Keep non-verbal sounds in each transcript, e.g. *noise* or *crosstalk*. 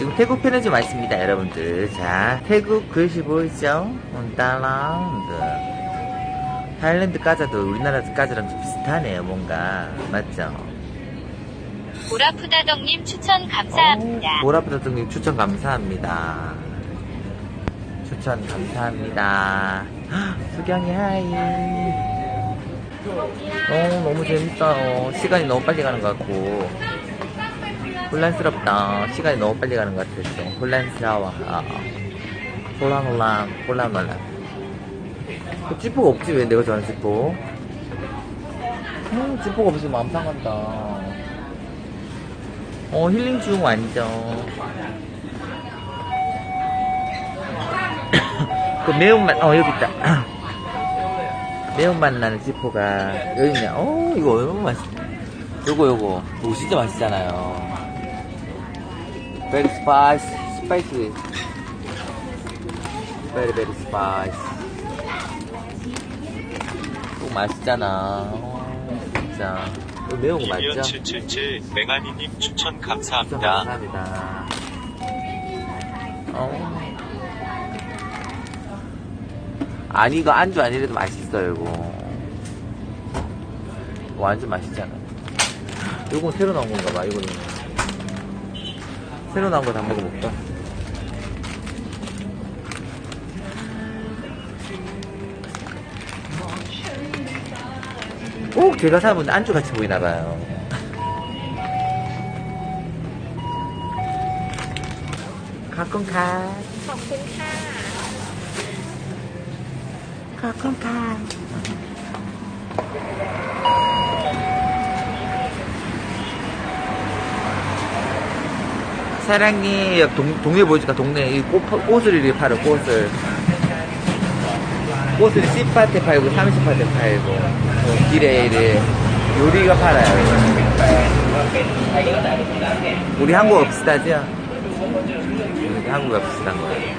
지금 태국 편의점 왔습니다, 여러분들. 자, 태국 글씨 보이죠? 온달라운드. 타일랜드 과자도 우리나라 과자랑 좀 비슷하네요, 뭔가. 맞죠? 보라푸다덕님 추천 감사합니다. 보라프다등님 추천 감사합니다. 추천 감사합니다. 헉, 수경이 하이. 어, 너무 재밌다. 어, 시간이 너무 빨리 가는 것 같고. 혼란스럽다. 시간이 너무 빨리 가는 것 같았어. 혼란스러워. 아, 홀랑홀랑, 홀랑홀랑. 그 지퍼가 없지, 왜 내가 좋아하는 지퍼? 음, 지퍼가 없으면 마음 상한다. 어, 힐링 중 완전. *coughs* 그 매운맛, 어, 여기 있다. *coughs* 매운맛 나는 지포가 여기 있네. 어, 이거 얼마나 맛있, 요거, 요거. 이거 진짜 맛있잖아요. Very spicy, spicy. Very, very spicy. 이거 맛있잖아. 어, 진짜. 이거 매운 거 맞죠? 777 맹아니님 추천 진짜 감사합니다. 감사합니다. 어. 아니, 이거 안주 아니래도 맛있어요, 이거. 완전 맛있잖아. 이건 새로 나온 건가 봐, 이거는. 새로 나온 거 다 먹어볼까? 꼭 제가 사면 안주 같이 보이나봐요. 가끔가. 가끔가. 가끔가. 사랑이 동, 동네 보여줄까 동네 이 꽃, 꽃을 이렇게 팔아 꽃을. 꽃을 10파트 팔고 30파트 팔고 어, 길에 이래 요리가 팔아요. 우리 한국어 비슷하죠? 우리 한국어 비슷한 거예요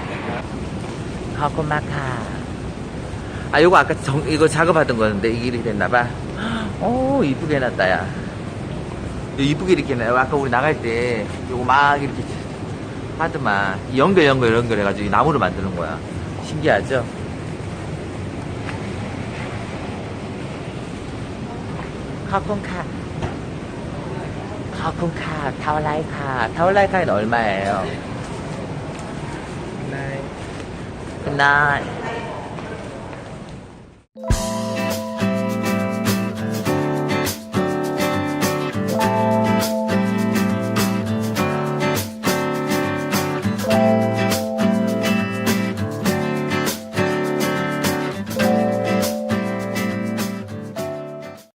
하코마카. 아 요거 아까 정, 이거 작업하던 거였는데 이게 이렇게 됐나봐. 오 이쁘게 해놨다 야 이쁘게 이렇게 아까 우리 나갈 때 요거 막 이렇게 하더만. 연결 연결 연결 해가지고 이 나무를 만드는 거야. 신기하죠? 카콘카. 카콘카 타월라이카. 타월라이카는 얼마예요? 굿나잇